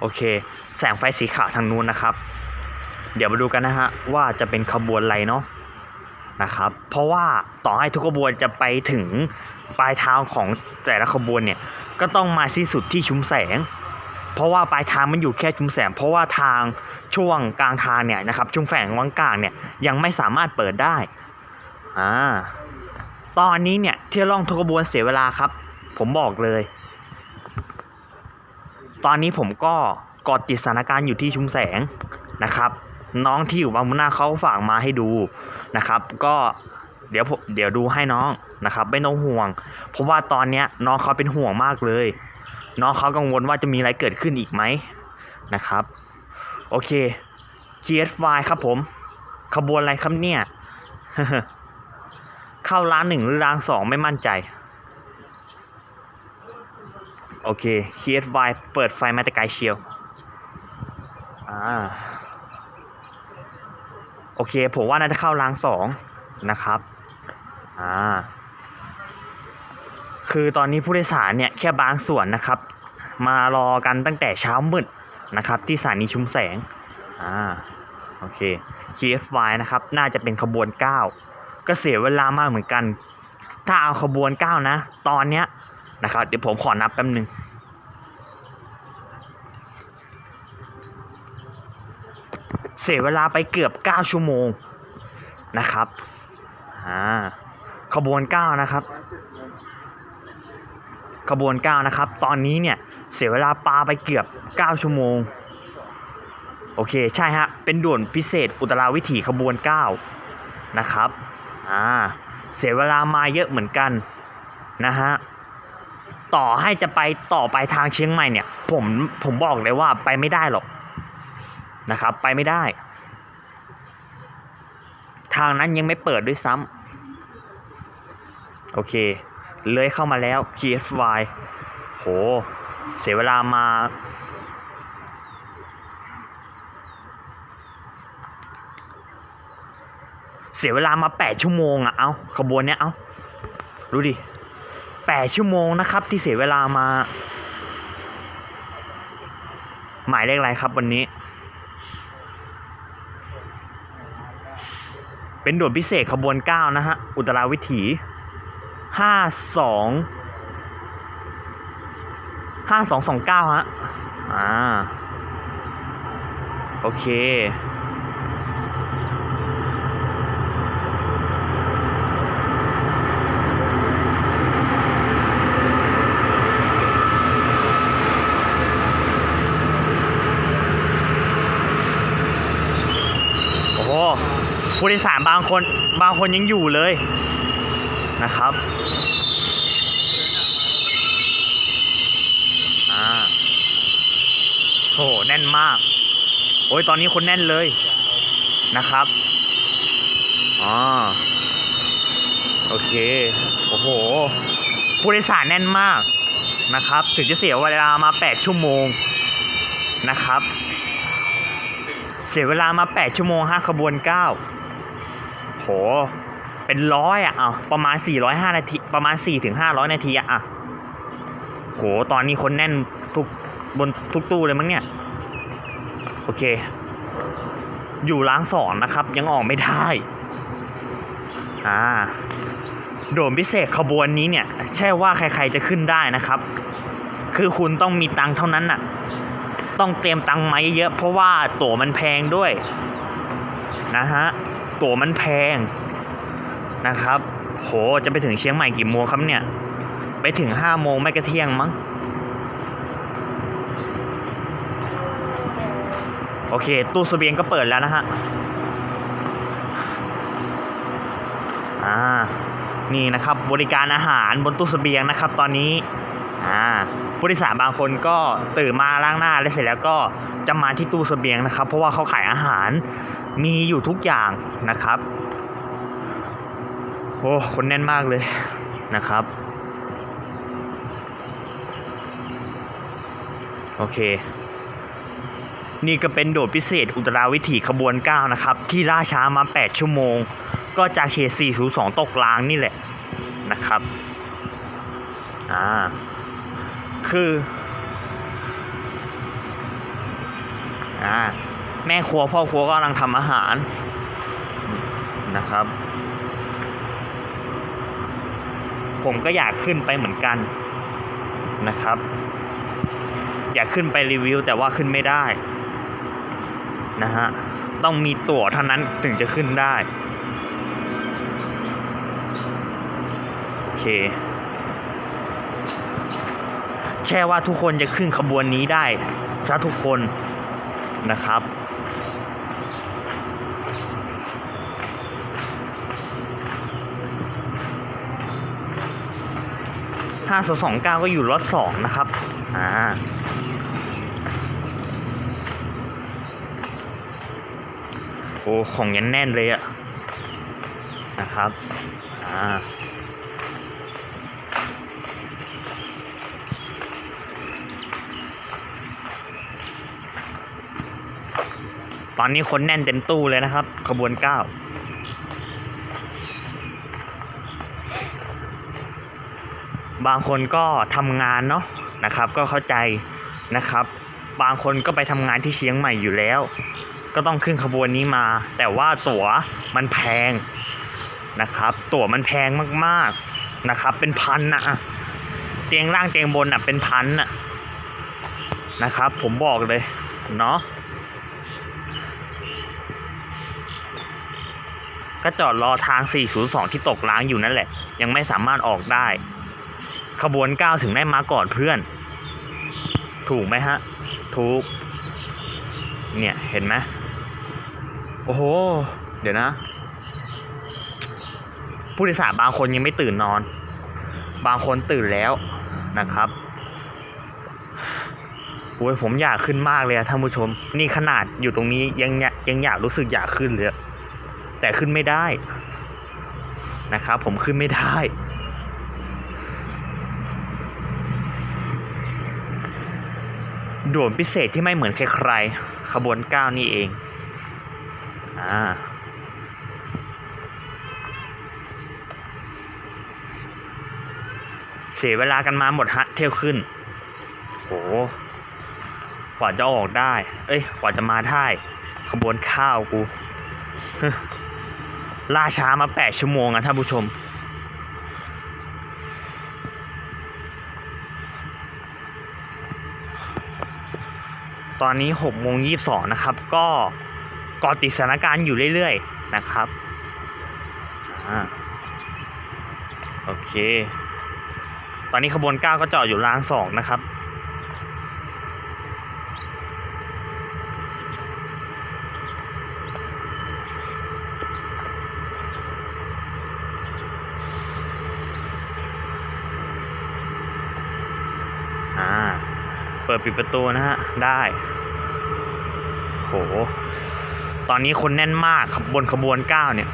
โอเค แสงไฟสีขาวทางนู้นนะครับ เดี๋ยวมาดูกันนะฮะว่าจะเป็นขบวนอะไรเนาะนะครับเพราะว่าต่อให้ทุกขบวนจะไปถึงปลายทางของแต่ละขบวนเนี่ยก็ต้องมาสิ้นสุดที่ชุมแสง เพราะว่าปลายทางมันอยู่แค่ชุมแสง เพราะว่าทางช่วงกลางทางเนี่ยนะครับชุมแสงวังกลางเนี่ยยังไม่สามารถเปิดได้อ่าตอนนี้เนี่ยเที่ยวล่องทุกขบวนเสียเวลาครับ ผมบอกเลย ตอนนี้ผมก็กอดติดสถานการณ์อยู่ที่ชุมแสงนะครับ น้องที่อยู่บางมุนาเขาฝากมาให้ดูนะครับ ก็เดี๋ยวผมเดี๋ยวดูให้น้องนะครับ ไม่ต้องห่วง เพราะว่าตอนเนี้ยน้องเขาเป็นห่วงมากเลย น้องเขากังวลว่าจะมีอะไรเกิดขึ้นอีกไหมนะครับ โอเค GS5 ครับผม ขบวนอะไรครับเนี่ย เข้าร้านหนึ่งหรือร้านสองไม่มั่นใจ โอเค GS5 เปิดไฟมาแต่ไกลเชียวอ่าโอเค ผมว่าน่าจะเข้ารางสองนะครับอ่าคือตอนนี้ผู้โดยสารเนี่ยแค่บางส่วนนะครับ มารอกันตั้งแต่เช้ามืดนะครับ ที่สถานีชุมแสงอ่าโอเค KFY นะครับ น่าจะเป็นขบวน 9 ก็เสียเวลามากเหมือนกัน ถ้าเอาขบวน 9 นะ ตอนเนี้ย นะครับ เดี๋ยวผมขอนับแป๊บหนึ่งเสียเวลาไปเกือบ 9 ชั่วโมงนะครับอ่าขบวน 9 นะครับ ขบวน 9 นะครับ ตอนนี้เนี่ยเสียเวลาปาไปเกือบ 9 ชั่วโมง โอเค ใช่ฮะ เป็นด่วนพิเศษอุตราวิถีขบวน 9 นะครับ อ่า เสียเวลามาเยอะเหมือนกันนะฮะ ต่อให้จะไปต่อไปทางเชียงใหม่เนี่ย ผมผมบอกเลยว่าไปไม่ได้หรอกนะครับ ไปไม่ได้ ทางนั้นยังไม่เปิดด้วยซ้ำโอเคเลยเข้ามาแล้ว KFY โห เสียเวลามา เสียเวลามา 8 ชั่วโมงอะเอาขบวนเนี้ยเอาดูดิ 8 ชั่วโมงนะครับ ที่เสียเวลามา หมายเลขอะไรครับวันนี้ เป็นด่วนพิเศษขบวน 9 นะฮะ อุตราวิถีห้าสองห้าสองสองเก้าฮะ อ่า โอเค โอ้โห ผู้โดยสารบางคนบางคนยังอยู่เลยนะครับอ่าโหแน่นมาก โอ้ยตอนนี้คนแน่นเลยนะครับอ๋อโอเค โอ้โห ผู้โดยสารแน่นมากนะครับ ถึงจะเสียเวลามา 8 ชั่วโมงนะครับ เสียเวลามา 8 ชั่วโมง 5 ขบวน 9 เป็นร้อยอะอะประมาณ 405 นาที ประมาณ 4-500 นาทีอะอะโห ตอนนี้คนแน่นทุกบนทุกตู้เลยมั้งเนี่ย โอเค อยู่ล้างสอนนะครับ ยังออกไม่ได้ อ่า โดมพิเศษขบวนนี้เนี่ย ใช่ว่าใครๆจะขึ้นได้นะครับ คือคุณต้องมีตังเท่านั้นน่ะ ต้องเตรียมตังมาเยอะๆเพราะว่าตั๋วมันแพงด้วย นะฮะ ตั๋วมันแพงนะครับ โหจะไปถึงเชียงใหม่กี่โมงครับเนี่ย ไปถึงห้าโมงไม่กระเที่ยงมั้ง โอเค ตู้เสบียงก็เปิดแล้วนะฮะ อ่า นี่นะครับบริการอาหารบนตู้เสบียงนะครับ ตอนนี้ อ่าผู้โดยสารบางคนก็ตื่นมาล้างหน้าแล้วเสร็จแล้วก็จะมาที่ตู้เสบียงนะครับ เพราะว่าเขาขายอาหาร มีอยู่ทุกอย่างนะครับโอ้คนแน่นมากเลยนะครับ โอเค นี่ก็เป็นโดดพิเศษอุตราวิถีขบวน 9 นะครับ ที่ล่าช้ามา 8 ชั่วโมง ก็จากเขต402 ตกลางนี่แหละนะครับอ่าคืออ่า แม่ครัวพ่อครัวก็กำลังทำอาหารนะครับ ผมก็อยากขึ้นไปเหมือนกันนะครับ อยากขึ้นไปรีวิว แต่ว่าขึ้นไม่ได้นะฮะต้องมีตั๋วเท่านั้นถึงจะขึ้นได้โอเคแช่ว่าทุกคนจะขึ้นขบวนนี้ได้ซะทุกคนนะครับ ห้าสองเก้าก็อยู่รถสองนะครับ อ่าโอ้ของยันแน่นเลยอะนะครับ อ่าตอนนี้คนแน่นเต็มตู้เลยนะครับ ขบวนเก้า บางคนก็ทำงานเนาะนะครับ ก็เข้าใจนะครับ บางคนก็ไปทำงานที่เชียงใหม่อยู่แล้ว ก็ต้องขึ้นขบวนนี้มา แต่ว่าตั๋วมันแพงนะครับ ตั๋วมันแพงมากๆนะครับ เป็นพันนะเตียงล่างเตียงบนอะเป็นพันอะนะครับ ผมบอกเลยเนาะก็จอดรอทาง 402 ที่ตกล้างอยู่นั่นแหละ ยังไม่สามารถออกได้ ขบวน9ถึงได้มาก่อนเพื่อน ถูกไหมฮะ ถูก เนี่ย เห็นไหมโอ้โห เดี๋ยวนะ ผู้โดยสารบางคนยังไม่ตื่นนอน บางคนตื่นแล้วนะครับโอ้ยผมอยากขึ้นมากเลยท่านผู้ชม นี่ขนาดอยู่ตรงนี้ยังยังอยากรู้สึกอยากขึ้นเลย แต่ขึ้นไม่ได้นะครับ ผมขึ้นไม่ได้ ด่วนพิเศษที่ไม่เหมือนใครๆขบวนก้านี่เองอ่าเสียเวลากันมาหมดฮะเที่ยวขึ้น โห กว่าจะออกได้ เอ้ย กว่าจะมาได้ขบวนข้าวกู ล่าช้ามาแปดชั่วโมงอะท่านผู้ชม ตอนนี้6โมง22นะครับ ก็เกาะติดสถานการณ์อยู่เรื่อยๆนะครับอโอเค ตอนนี้ขบวน 9 ก็จอดอยู่รางสองนะครับ อ่า เปิดปิดประตูนะฮะ ได้ โห ตอนนี้คนแน่นมากบนขบวนเก้าเนี่ย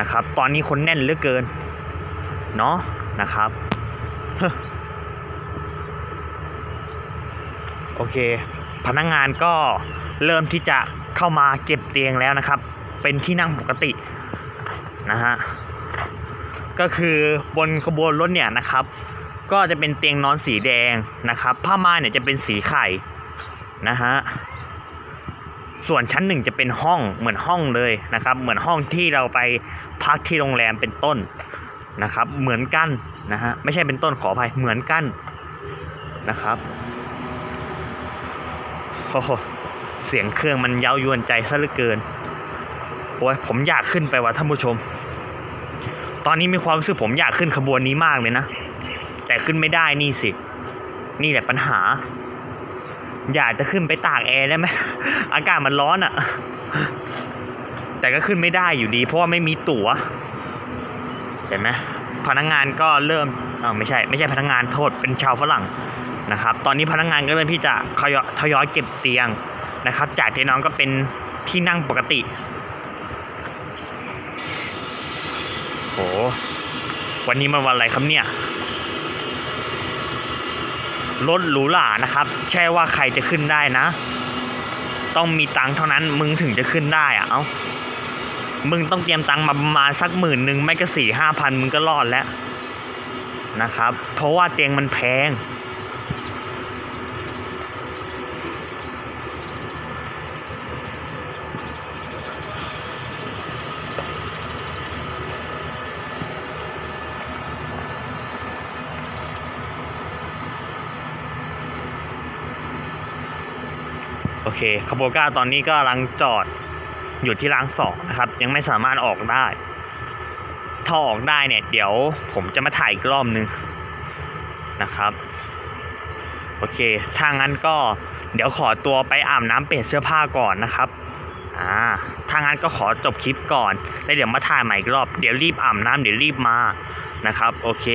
นะครับ ตอนนี้คนแน่นเหลือเกิน เนาะนะครับโอเค พนักงงานก็เริ่มที่จะเข้ามาเก็บเตียงแล้วนะครับ เป็นที่นั่งปกตินะฮะ ก็คือบนขบวนรถเนี่ยนะครับ ก็จะเป็นเตียงนอนสีแดงนะครับ ผ้าม่านเนี่ยจะเป็นสีไข่นะฮะส่วนชั้นหนึ่งจะเป็นห้องเหมือนห้องเลยนะครับ เหมือนห้องที่เราไปพักที่โรงแรมเป็นต้นนะครับ เหมือนกันนะฮะไม่ใช่เป็นต้นขออภัยเหมือนกันนะครับโอ้โหเสียงเครื่องมันเย้ายวนใจซะเหลือเกินโอ้ยผมอยากขึ้นไปว่ะท่านผู้ชม ตอนนี้มีความรู้สึกผมอยากขึ้นขบวนนี้มากเลยนะ ขึ้นไม่ได้นี่สิ นี่แหละปัญหา อยากจะขึ้นไปตากแอร์ได้ไหมอากาศมันร้อนอะ่ะ แต่ก็ขึ้นไม่ได้อยู่ดี เพราะว่าไม่มีตั๋ว เห็นไหมพนักงงานก็เริ่มเออไม่ใช่ ไม่ใช่พนักงงานโทษเป็นชาวฝรั่งนะครับ ตอนนี้พนักงงานก็เริ่มที่จะทยอยทยอยเก็บเตียงนะครับ จากที่น้องก็เป็นที่นั่งปกติโหวันนี้มันวันอะไรครับเนี่ย รถหรูหรานะครับแช่ว่าใครจะขึ้นได้นะ ต้องมีตังค์เท่านั้นมึงถึงจะขึ้นได้อะเอ้ามึงต้องเตรียมตังค์มาประมาณสักหมื่นหนึ่งไม่ก็สี่ห้าพันมึงก็รอดแล้วนะครับ เพราะว่าเตียงมันแพง อเคคาโบก้าตอนนี้ก็กำลังจอดอยู่ที่รางสองนะครับ ยังไม่สามารถออกได้ ถ้าออกได้เนี่ย เดี๋ยวผมจะมาถ่ายอีกรอบนึงนะครับ โอเค ถ้างั้นก็เดี๋ยวขอตัวไปอาบน้ำเปลี่ยนเสื้อผ้าก่อนนะครับอ่าถ้างั้นก็ขอจบคลิปก่อน แล้วเดี๋ยวมาถ่ายใหม่อีกรอบ เดี๋ยวรีบอาบน้ำเดี๋ยวรีบมานะครับ โอเค